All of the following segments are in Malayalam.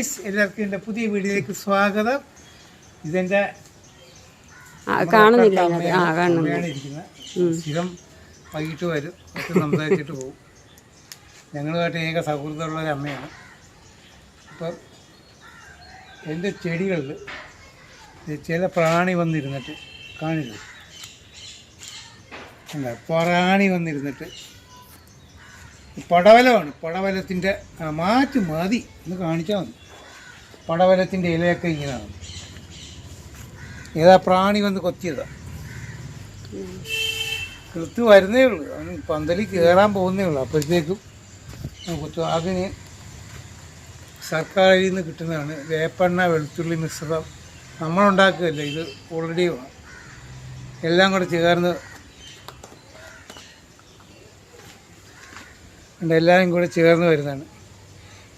ഗൈസ് എല്ലാവർക്കും എന്റെ പുതിയ വീഡിയോയിലേക്ക് സ്വാഗതം. ഇതെന്റെ കാണുന്നില്ല ആ കാണുന്നില്ല. സ്ഥിരം വൈകിട്ട് വരും. ഒക്കെ സംസാരിച്ചിട്ട് പോകും. ഞങ്ങളുമായിട്ട് ഏക സൗഹൃദമുള്ള ഒരു അമ്മയാണ്. അപ്പം എന്റെ ചെടികളിൽ ചില പ്രാണി വന്നിരുന്നിട്ട് കാണില്ല. എന്താ പ്രാണി വന്നിരുന്നിട്ട് പടവലമാണ്. പടവലത്തിന്റെ മാറ്റ് മതി എന്ന് കാണിച്ചാൽ മതി. പടവലത്തിന്റെ ഇലയൊക്കെ ഇങ്ങനെയാണ് ഏതാ പ്രാണി വന്ന് കൊത്തിയതാ? കൃത്ത് വരുന്നേ ഉള്ളൂ. അവന് പന്തലിൽ കയറാൻ പോകുന്നേ ഉള്ളൂ. അപ്പോഴത്തേക്കും കൊത്തു. അതിന് സർക്കാരിൽ നിന്ന് കിട്ടുന്നതാണ് വേപ്പെണ്ണ വെളുത്തുള്ളി മിശ്രിതം. നമ്മളുണ്ടാക്കുകയല്ല ഇത് ഓൾറെഡി എല്ലാം കൂടെ ചേർന്ന് എല്ലാവരും കൂടെ ചേർന്ന് വരുന്നതാണ്.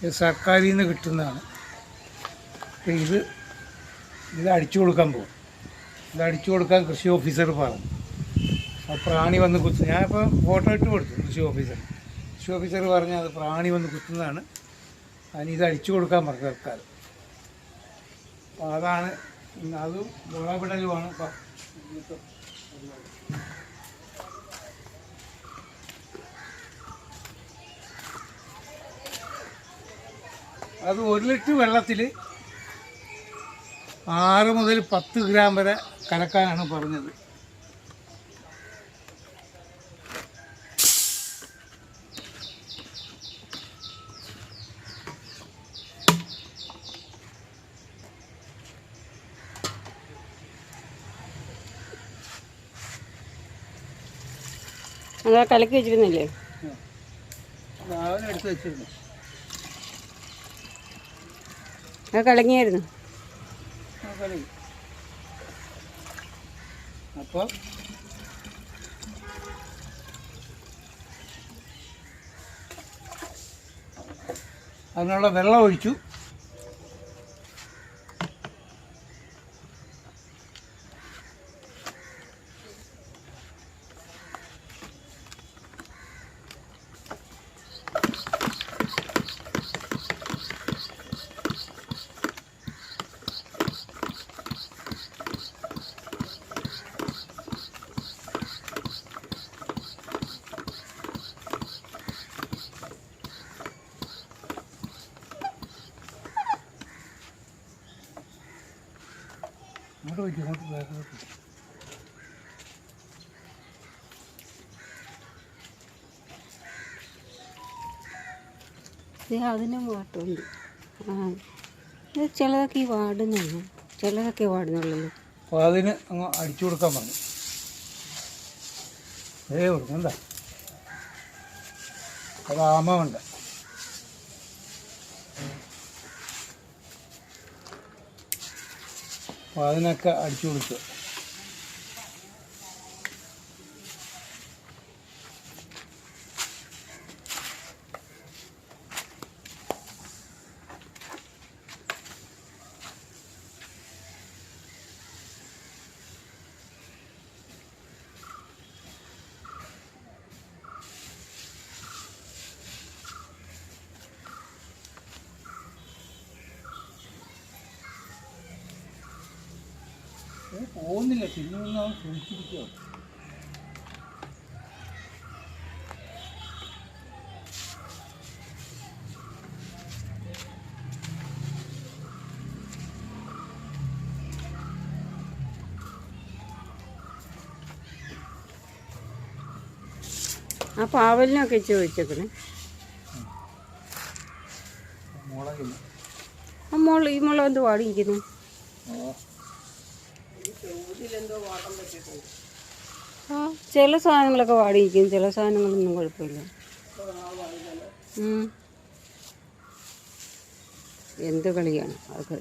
ഇത് സർക്കാരിൽ നിന്ന് കിട്ടുന്നതാണ്. അപ്പോൾ ഇത് ഇത് അടിച്ചു കൊടുക്കാൻ പോകും. ഇത് അടിച്ചു കൊടുക്കാൻ കൃഷി ഓഫീസർ പറഞ്ഞു ആ പ്രാണി വന്ന് കുത്തുന്നു ഞാനിപ്പോൾ ഫോട്ടോ ഇട്ട് കൊടുത്തു കൃഷി ഓഫീസർ. കൃഷി ഓഫീസർ പറഞ്ഞു അത് പ്രാണി വന്ന് കുത്തുന്നതാണ്. അതിന് ഇത് അടിച്ചു കൊടുക്കാൻ പറഞ്ഞു സർക്കാർ അതാണ് അതും വിളവിടലുമാണ്. അത് ഒരു ലിറ്റർ വെള്ളത്തിൽ ആറ് മുതൽ പത്ത് ഗ്രാം വരെ കലക്കാനാണ് പറഞ്ഞത്. കലക്കി വെച്ചിരുന്നില്ലേ? അത് കലങ്ങിയായിരുന്നു. അപ്പോൾ അതിനുള്ള വെള്ളം ഒഴിച്ചു. ഇങ്ങോട്ട് വയ്ക്കും ഇങ്ങോട്ട് Thank you. ഇത് അതിനും വാട്ടുണ്ട്. ആ. ചിലതൊക്കെ ഈ വാടുന്നുള്ളൂ ചിലതൊക്കെ വാടുന്നുള്ളൂ. അപ്പോൾ അതിന് അങ്ങ് അടിച്ചു കൊടുക്കാൻ പറഞ്ഞു. ഏ കൊടുക്കണ്ട അത് ആമ ആമയുണ്ട് അപ്പോൾ അതിനൊക്കെ അടിച്ചു കൊടുക്കുക ഏ, ആ പാവലിനൊക്കെ ചോദിച്ചേക്കണേ. ആ മുള ഈ മുളക് എന്ത് വാടിയിരിക്കുന്നു ചില സാധനങ്ങളൊക്കെ വാടിയിരിക്കും. ചില സാധനങ്ങളൊന്നും കുഴപ്പമില്ല. എന്ത് കളിയാണ്? അതൊക്കെ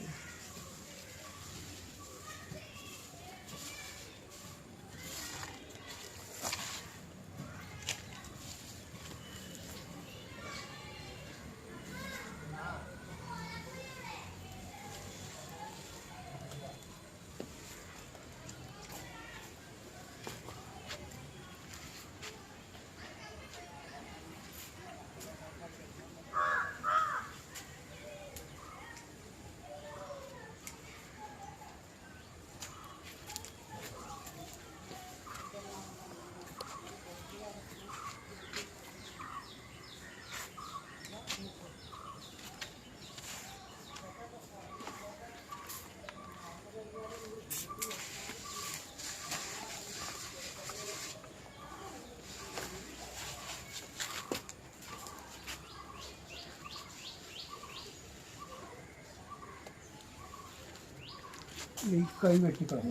ഈ കൈ വെട്ടിക്കളയാം.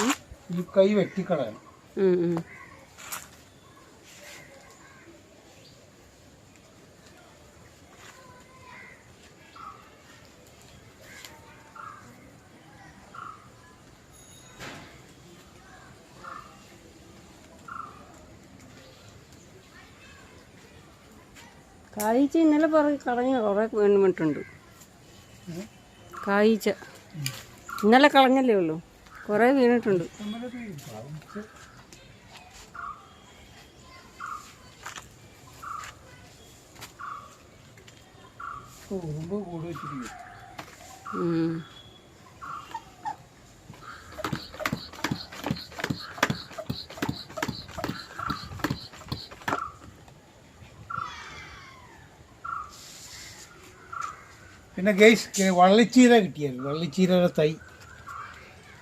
ഉം? ഈ കൈ വെട്ടിക്കളയാം. കായ്ച്ച ഇന്നലെ പറഞ്ഞ് കളഞ്ഞ് കുറേ വീണിട്ടുണ്ട് കായ്ച്ച. ഇന്നലെ കളഞ്ഞല്ലേ ഉള്ളൂ. കുറേ വീണിട്ടുണ്ട്. പിന്നെ ഗെയ്സ് വള്ളിച്ചീര കിട്ടിയായിരുന്നു. വള്ളിച്ചീരയുടെ തൈ.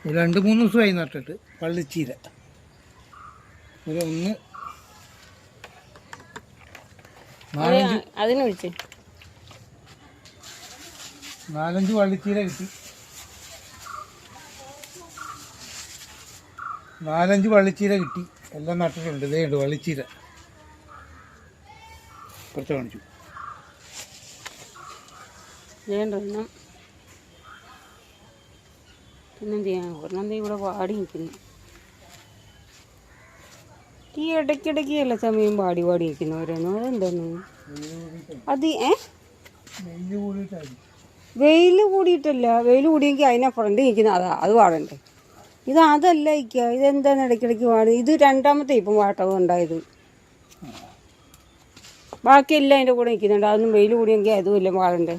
രണ്ട് മൂന്ന് ദിവസമായി നട്ടിട്ട് പള്ളിച്ചീര. ഒരു ഒന്ന് അതിനൊഴിച്ച് നാലഞ്ച് വള്ളിച്ചീര കിട്ടി. നാലഞ്ച് വള്ളിച്ചീര കിട്ടി. എല്ലാം നട്ടിട്ടുണ്ട്. ഇതേ ഉണ്ട് വള്ളിച്ചീര കുറച്ച് കാണിച്ചു. വേണ്ടെണ്ണം പിന്നെന്ത് ചെയ്യാൻ ഒരെണ്ണം ഇവിടെ വാടി നിൽക്കുന്നു ഈ ഇടയ്ക്കിടയ്ക്ക് എല്ലാ സമയം വാടി പാടി നിൽക്കുന്നു ഓരോന്നും അതെന്താണ് അത് ഏ? വെയിൽ വെയിൽ കൂടിയിട്ടല്ല വെയിൽ കൂടിയെങ്കിൽ അതിനെ ഫ്രണ്ട് നിൽക്കുന്ന അതാ അത് പാടണ്ടേ ഇത് അതല്ല ഇക്ക ഇതെന്താണ് ഇടയ്ക്കിടയ്ക്ക് വാടുന്നത് ഇത് രണ്ടാമത്തെ ഇപ്പം പാട്ടകം ഉണ്ടായത്. ബാക്കിയെല്ലാം അതിന്റെ കൂടെ നിൽക്കുന്നുണ്ട്. അതൊന്നും വെയിൽ കൂടിയെങ്കിൽ അതും ഇല്ല പാടണ്ടേ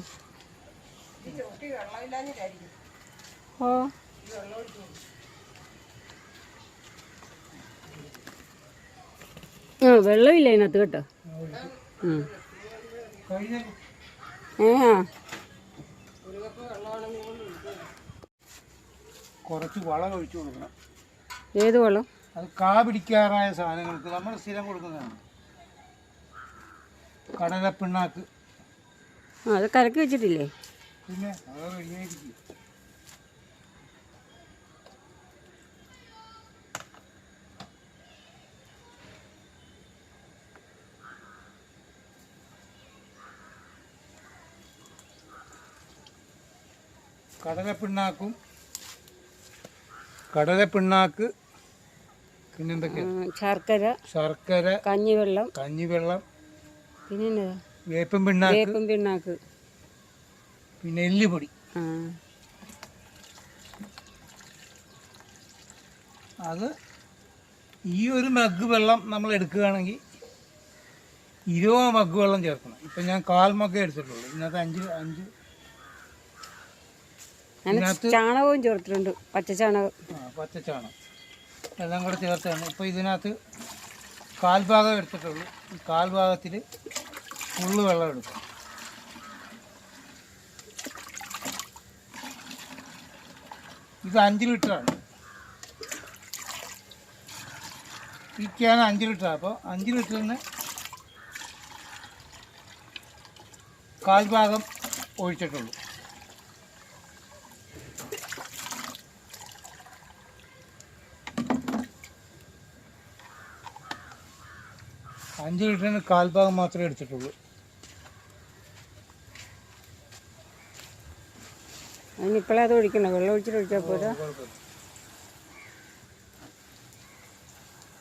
ആ വെള്ളമില്ല അതിനകത്ത് കേട്ടോ? ഏ ആ. കുറച്ച് വളം ഒഴിച്ചു കൊടുക്കണം. ഏത് വളം? അത് കാ പിടിക്കാറായ സാധനങ്ങൾക്ക് നമ്മൾ സ്ഥിരം കൊടുക്കുന്നതാണ്. കടലപ്പിണ്ണാക്ക്. ആ അത് കലക്കി വെച്ചിട്ടില്ലേ? പിന്നെ അത് റെഡിയായിരിക്കും കടലപ്പിണ്ണാക്കും. കടലപ്പിണ്ണാക്ക് പിന്നെന്തൊക്കെയാ? ശർക്കര ശർക്കര കഞ്ഞിവെള്ളം. കഞ്ഞിവെള്ളം. പിന്നെ വേപ്പൻ പിണ്ണാക്ക്. വേപ്പും പിണ്ണാക്ക്. പിന്നെ എല്ലുപൊടി. അത് ഈ ഒരു മഗ് വെള്ളം നമ്മൾ എടുക്കുകയാണെങ്കിൽ ഇരുപത് മഗ് വെള്ളം ചേർക്കണം. ഇപ്പം ഞാൻ കാൽ മഗ്ഗേ എടുത്തിട്ടുള്ളൂ. ഇന്നത്തെ അഞ്ച് അഞ്ച് ചാണകവും ചേർത്തിട്ടുണ്ട് പച്ച ചാണകം എല്ലാം കൂടെ ചേർത്താണ്. ഇപ്പോൾ ഇതിനകത്ത് കാൽ ഭാഗം എടുത്തിട്ടുള്ളൂ. കാൽഭാഗത്തിൽ കാൽ ഭാഗത്തിൽ ഫുള്ള് വെള്ളം എടുക്കും. ഇത് അഞ്ച് ലിറ്ററാണ്. ഈ ക്യാൻ അഞ്ച് ലിറ്ററാണ് അപ്പോൾ അഞ്ച് ലിറ്ററിന് കാൽ ഭാഗം ഒഴിച്ചിട്ടുള്ളൂ. അഞ്ച് ലിറ്ററിന് കാൽഭാഗം മാത്രമേ എടുത്തിട്ടുള്ളൂ. അതിനിപ്പോഴേ അത് ഒഴിക്കണോ. വെള്ളം ഒഴിച്ചിട്ട് ഒഴിച്ചാൽ പോരാ?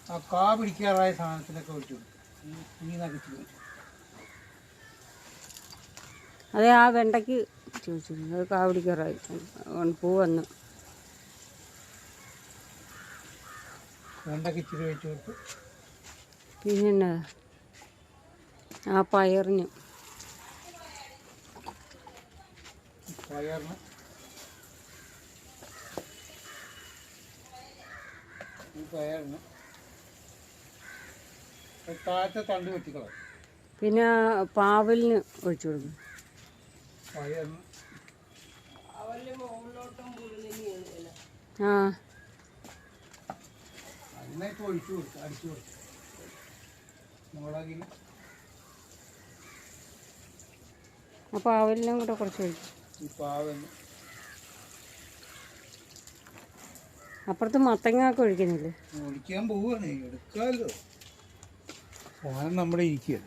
ആ കാ പിടിക്കാറായ സാധനത്തിനൊക്കെ ഒഴിച്ചു കൊടുക്കും. അതെ ആ വെണ്ടയ്ക്ക് ചോദിച്ചു അത് കാവടിക്കാറായി പൂ വന്നു. വെണ്ടയ്ക്ക് ഇച്ചിരി ഒഴിച്ചു കൊടുത്തു. പിന്നെ എന്നാ? ആ പയറിന്. പയറിന്. ഈ പയറിന്. ഒരു താഴത്തെ തണ്ട് പിന്നെ പാവലിന് ഒഴിച്ചു കൊടുക്കും. ആ. ഒഴിച്ചു അടിച്ചു കൊടുത്തു. മുളകിന്. അപ്പോൾ ആവലിനും കൂടെ കുറച്ച് ഒഴിക്കും അപ്പുറത്ത് മത്തങ്ങ ഒക്കെ ഒഴിക്കുന്നില്ലേ? ഒഴിക്കാൻ പോവുകയാണ് എടുക്കാമല്ലോ നമ്മുടെ ഇരിക്കുക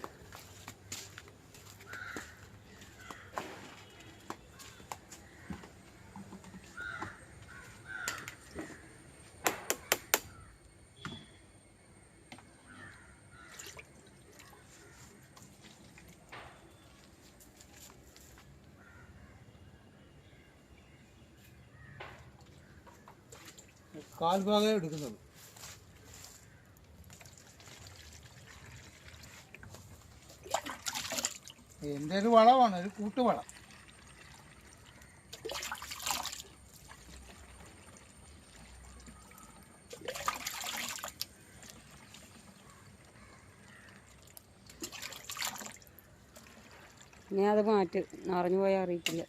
കാൽഭാഗം എടുക്കുന്നത് എന്റെ ഒരു വളമാണ് ഒരു കൂട്ടുവളം. ഇനി അത് മാറ്റി നിറഞ്ഞു പോയാൽ അറിയിക്കില്ല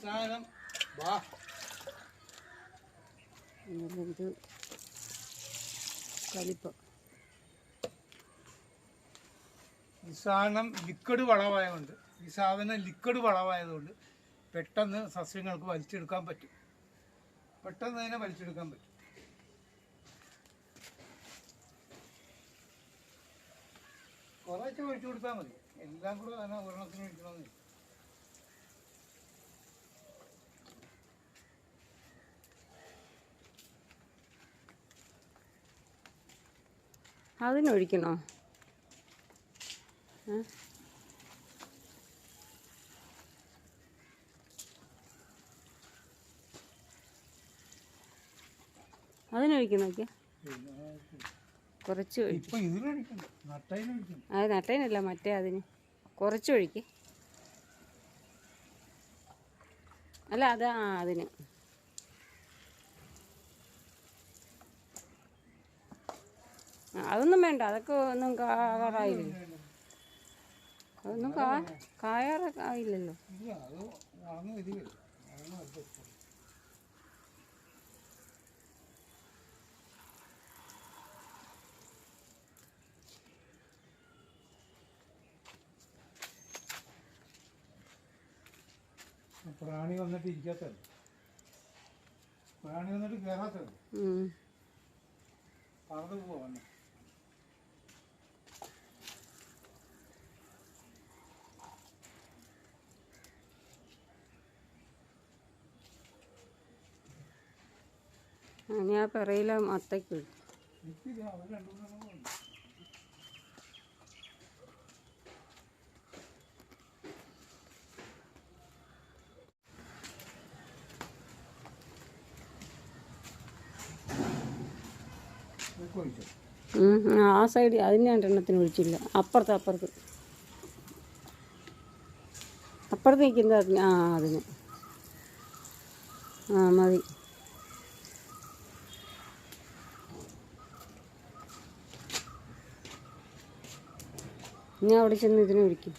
അവസാനം വാ. ഇനി ഇത് കലിപ്പം ഈ സാധനം ലിക്വിഡ് വളമായതുകൊണ്ട് ഈ സാധനം ലിക്വിഡ് വളമായതുകൊണ്ട് പെട്ടെന്ന് സസ്യങ്ങൾക്ക് വലിച്ചെടുക്കാൻ പറ്റും. പെട്ടെന്ന് തന്നെ വലിച്ചെടുക്കാൻ പറ്റും. കുറേശ്ശെ ഒഴിച്ചു കൊടുത്താൽ മതി. എല്ലാം കൂടെ തന്നെ ഒരെണ്ണത്തിന് ഒഴിക്കണമെന്നില്ല അതിനൊഴിക്കണോ? അതിനൊഴിക്കുന്നൊക്കെ കുറച്ച് അത് നട്ടയിനല്ല മറ്റേ അതിന്. കുറച്ച് ഒഴിക്ക്. അല്ല അത് ആ അതിന്. അതൊന്നും വേണ്ട. അതൊക്കെ ഒന്നും കാറായില്ലല്ലോ അതൊന്നും കാ കായാറായില്ലല്ലോ ആയില്ലല്ലോ. പ്രാണി വന്നിട്ട് ഇരിക്കാത്തത് പ്രാണി വന്നിട്ട് കയറാത്തത് പറഞ്ഞു പറന്ന് പോവാ വന്ന് ആ, ഇനി ആ പിറയിലെ മത്തയ്ക്ക് ഒഴി. എനിക്കിത് അവർ രണ്ടു മൂന്നെണ്ണം ഉണ്ട് ഇതൊക്കെ ഒഴിച്ചോ പറയില്ല ആ, ആ സൈഡ് അതിന് രണ്ടെണ്ണത്തിന് ഒഴിച്ചില്ല. അപ്പുറത്ത് അപ്പുറത്ത്. അപ്പുറത്ത് നിൽക്കുന്നത് ആ അതിന്. ആ മതി. ഇനി അവിടെ ചെന്ന് ഇതിനെ? ഊട്ടി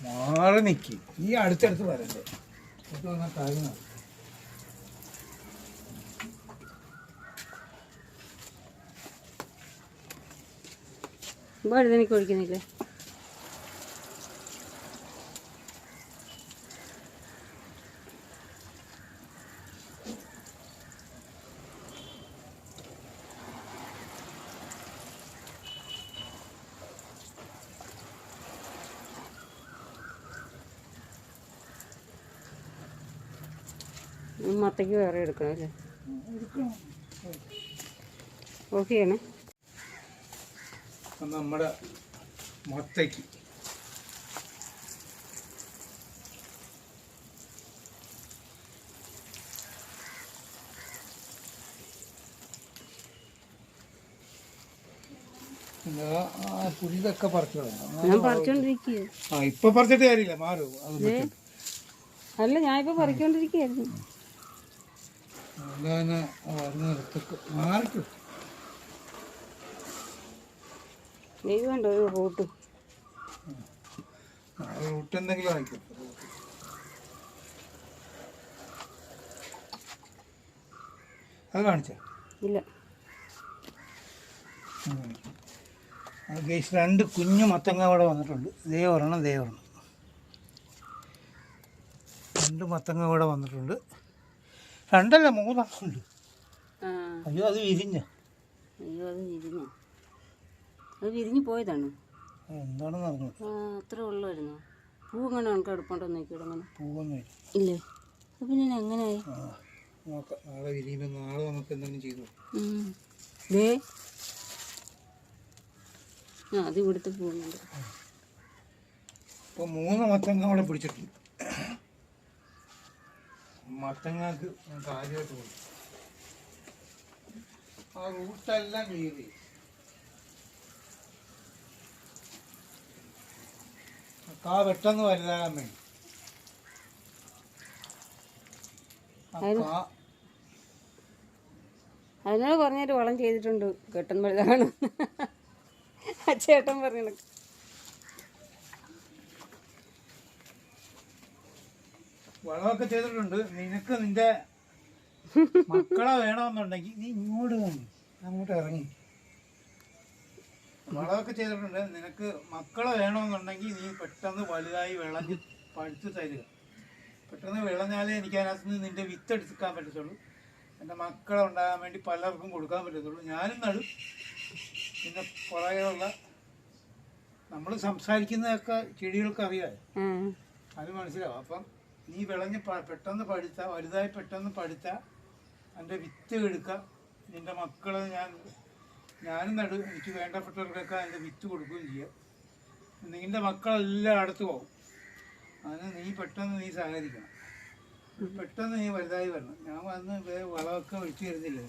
മാറി നിൽക്കി ഈ അടുത്തടുത്ത് വരണ്ടേ. ഒഴിക്കുന്നില്ലേ ഈ മത്തയ്ക്ക് വേറെ എടുക്കണം അല്ലേ? ഓക്കെ ചെയ്യണേ നമ്മുടെ മത്തയ്ക്ക്. പുതിയതൊക്കെ പറിച്ചു ആ ഇപ്പൊ പറിച്ചിട്ട് കാര്യമില്ല. മാറും. അല്ല ഞാൻ അല്ല ഞാനിപ്പോ പറിക്കൊണ്ടിരിക്കുകയായിരുന്നു അങ്ങനെ വരുന്നിടത്തൊക്കെ മാറിക്കും ദൈവമുണ്ട് ഒരു റൂട്ട്. റൂട്ട് എന്തെങ്കിലും ആയിക്കും അത് കാണിച്ചോ? ഇല്ല. ഗേസ് രണ്ട് കുഞ്ഞു മത്തങ്ങ അവിടെ വന്നിട്ടുണ്ട്. ദേ ഒരെണ്ണം ദേ ഒരെണ്ണം. രണ്ട് മത്തങ്ങ ഇവിടെ വന്നിട്ടുണ്ട്. രണ്ടല്ല ആ. അയ്യോ അത് വിരിഞ്ഞ. അയ്യോ അത് വിരിഞ്ഞു? അത് വിരിഞ്ഞു പോയതാണ്? എന്താണെന്ന് അറിഞ്ഞു അത്ര ഉള്ളായിരുന്നു? പൂ ഇങ്ങനെ നമുക്ക് എടുപ്പണ്ടോ നോക്കിയിട്ട് അങ്ങനെ പൂവൊന്നും ഇല്ല. പിന്നെ ഇനി എങ്ങനെയായി? നോക്കാം നാളെ വിരിയുമ്പോൾ നാളെ നമുക്ക് എന്തെങ്കിലും ചെയ്തു ദേ. ആ അത് ഇവിടുത്തെ പോകുന്നുണ്ട് ഇപ്പോൾ മൂന്ന് മത്തങ്ങ അവിടെ പിടിച്ചിട്ടുണ്ട്. മത്തങ്ങക്ക് ഞാൻ ആദ്യമായിട്ട് പോയി ആ റൂട്ടെല്ലാം ക്ലിയർ ചെയ്യും. കാ പെട്ടെന്ന് വലുതാകാൻ വേണ്ടി. അതിനോട് പറഞ്ഞൊരു വളം ചെയ്തിട്ടുണ്ട്. കെട്ടൻ വലുതാണ് ആ ചേട്ടൻ പറഞ്ഞു വളമൊക്കെ ചെയ്തിട്ടുണ്ട്. നിനക്ക് നിന്റെ മക്കളെ വേണമെന്നുണ്ടെങ്കിൽ നീ ഇങ്ങോട്ട് വന്നു അങ്ങോട്ട് ഇറങ്ങി. വളമൊക്കെ ചെയ്തിട്ടുണ്ട്. നിനക്ക് മക്കളെ വേണമെന്നുണ്ടെങ്കിൽ നീ പെട്ടെന്ന് വലുതായി വിളഞ്ഞ് പഠിച്ചു തരുക. പെട്ടെന്ന് വിളഞ്ഞാലേ എനിക്ക് അതിനകത്ത് നിന്ന് നിന്റെ വിത്ത് എടുക്കാൻ പറ്റത്തുള്ളൂ. എന്റെ മക്കളെ ഉണ്ടാകാൻ വേണ്ടി പലർക്കും കൊടുക്കാൻ പറ്റത്തുള്ളൂ. ഞാനും നടും. പിന്നെ പുറകെയുള്ള നമ്മൾ സംസാരിക്കുന്നതൊക്കെ ചെടികൾക്ക് അറിയാം. അത് മനസ്സിലാവും. അപ്പം നീ വിളഞ്ഞ് പെട്ടെന്ന് പഠിത്ത വലുതായി പെട്ടെന്ന് പഠിത്ത എന്റെ വിത്ത് എടുക്കുക നിന്റെ മക്കളെ ഞാൻ ഞാനും നടു എനിക്ക് വേണ്ടപ്പെട്ടവർക്കൊക്കെ എന്റെ വിത്ത് കൊടുക്കുകയും ചെയ്യാം. നിന്റെ മക്കളെല്ലാം അടുത്ത് പോകും അതിന് നീ പെട്ടെന്ന് നീ സഹകരിക്കണം. പെട്ടെന്ന് നീ വലുതായി വരണം. ഞാൻ വന്ന് വളമൊക്കെ ഒഴിച്ചു തരുന്നില്ല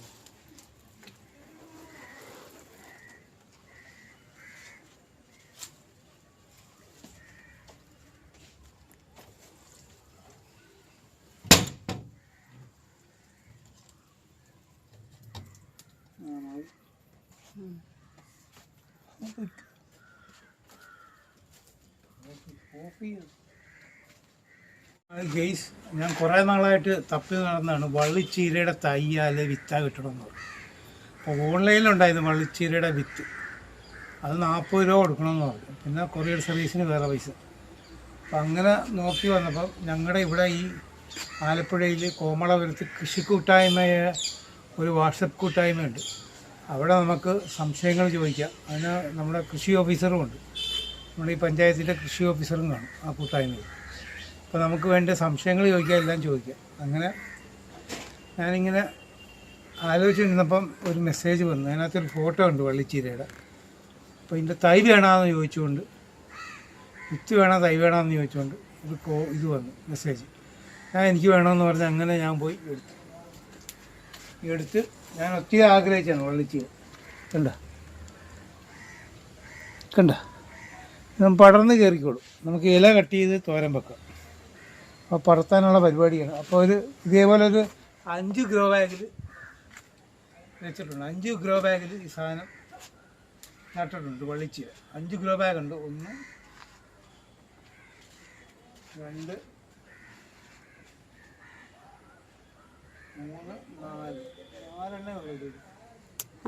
ഗെയ്സ് ഞാൻ കുറേ നാളായിട്ട് തപ്പി നടന്നതാണ്. വള്ളിച്ചീരയുടെ തയ്യാൽ വിത്ത കിട്ടണമെന്ന് പറഞ്ഞു. അപ്പോൾ ഓൺലൈനിലുണ്ടായിരുന്നു വള്ളിച്ചീരയുടെ വിത്ത്. അത് നാൽപ്പത് രൂപ കൊടുക്കണമെന്ന് പറഞ്ഞു. പിന്നെ കൊറിയർ സർവീസിന് വേറെ പൈസ. അപ്പം അങ്ങനെ നോക്കി വന്നപ്പോൾ ഞങ്ങളുടെ ഇവിടെ ഈ ആലപ്പുഴയിൽ കോമളപുരത്ത് കൃഷി കൂട്ടായ്മയെ ഒരു വാട്സപ്പ് കൂട്ടായ്മയുണ്ട്. അവിടെ നമുക്ക് സംശയങ്ങൾ ചോദിക്കാം. അതിന് നമ്മുടെ കൃഷി ഓഫീസറും ഉണ്ട്. നമ്മുടെ ഈ പഞ്ചായത്തിന്റെ കൃഷി ഓഫീസറും കാണും ആ കൂട്ടായ്മയിൽ. അപ്പോൾ നമുക്ക് വേണ്ട സംശയങ്ങൾ ചോദിക്കാം എല്ലാം ചോദിക്കാം. അങ്ങനെ ഞാനിങ്ങനെ ആലോചിച്ചിരുന്നപ്പം ഒരു മെസ്സേജ് വന്നു. അതിനകത്തൊരു ഫോട്ടോ ഉണ്ട് വള്ളിച്ചീരയുടെ. അപ്പോൾ ഇതിന്റെ തൈ വേണമെന്ന് ചോദിച്ചുകൊണ്ട് വിത്ത് വേണോ തൈ വേണമെന്ന് ചോദിച്ചുകൊണ്ട് ഒരു കോ ഇത് വന്നു മെസ്സേജ്. ഞാൻ എനിക്ക് വേണമെന്ന് പറഞ്ഞ് അങ്ങനെ ഞാൻ പോയി എടുത്തു. എടുത്ത് ഞാൻ ഒത്തിരി ആഗ്രഹിച്ചാണ് വള്ളിച്ചീര. കണ്ട? കണ്ട? നമ്മൾ പടർന്ന് കയറിക്കോളും. നമുക്ക് ഇല കട്ട് ചെയ്ത് തോരൻ വെക്കാം. അപ്പോൾ പറത്താനുള്ള പരിപാടിയാണ്. അപ്പോൾ ഒരു ഇതേപോലെ ഒരു അഞ്ച് ഗ്രോ ബാഗിൽ വെച്ചിട്ടുണ്ട്. അഞ്ച് ഗ്രോ ബാഗിൽ ഈ സാധനം നട്ടിട്ടുണ്ട് വള്ളിച്ചീര. അഞ്ച് ഗ്രോ ബാഗ് ഉണ്ട് ഒന്ന് രണ്ട് മൂന്ന് നാല് നാലെണ്ണേ ഉള്ളൂ ഇതിൽ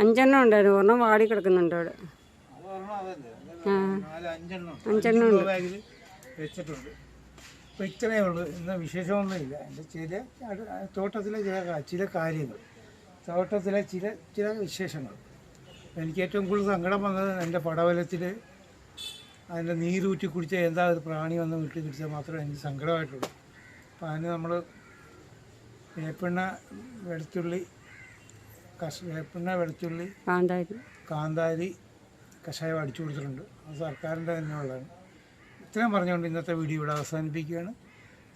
അഞ്ചെണ്ണം ഉണ്ടായിരുന്നു. ഒരെണ്ണം വാടി കിടക്കുന്നുണ്ട് അവിടെ. അഞ്ചെണ്ണം ബാഗിൽ വെച്ചിട്ടുണ്ട്. അപ്പോൾ ഇത്രയേ ഉള്ളൂ. ഇന്ന് വിശേഷമൊന്നുമില്ല എന്റെ ചില തോട്ടത്തിലെ ചില ചില കാര്യങ്ങൾ. തോട്ടത്തിലെ ചില ചില വിശേഷങ്ങൾ. എനിക്ക് ഏറ്റവും കൂടുതൽ സങ്കടം വന്നത് എന്റെ പടവലത്തിൽ അതിന്റെ നീരൂറ്റി കുടിച്ച എന്താ ഒരു പ്രാണി വന്ന് വീട്ടിൽ കുടിച്ചാൽ മാത്രമേ എനിക്ക് സങ്കടമായിട്ടുള്ളൂ. അപ്പോൾ അതിന് നമ്മൾ വേപ്പെണ്ണ വെളുത്തുള്ളി കഷ വേപ്പെണ്ണ വെളുത്തുള്ളി കാന്താരി. കാന്താരി കഷായം അടിച്ചു കൊടുത്തിട്ടുണ്ട്. അത് സർക്കാരിന്റെ തന്നെയുള്ളതാണ് ഇത്രയും പറഞ്ഞുകൊണ്ട് ഇന്നത്തെ വീഡിയോ ഇവിടെ അവസാനിപ്പിക്കുകയാണ്.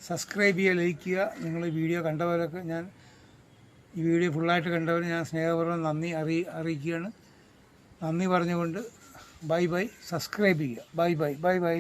സബ്സ്ക്രൈബ് ചെയ്യുക ലൈക്ക് ചെയ്യുക. നിങ്ങൾ ഈ വീഡിയോ കണ്ടവരൊക്കെ ഞാൻ ഈ വീഡിയോ ഫുള്ളായിട്ട് കണ്ടവർ ഞാൻ സ്നേഹപൂർവം നന്ദി അറി അറിയിക്കുകയാണ്. നന്ദി പറഞ്ഞുകൊണ്ട് ബൈ ബൈ. സബ്സ്ക്രൈബ് ചെയ്യുക. Bye bye. Bye bye.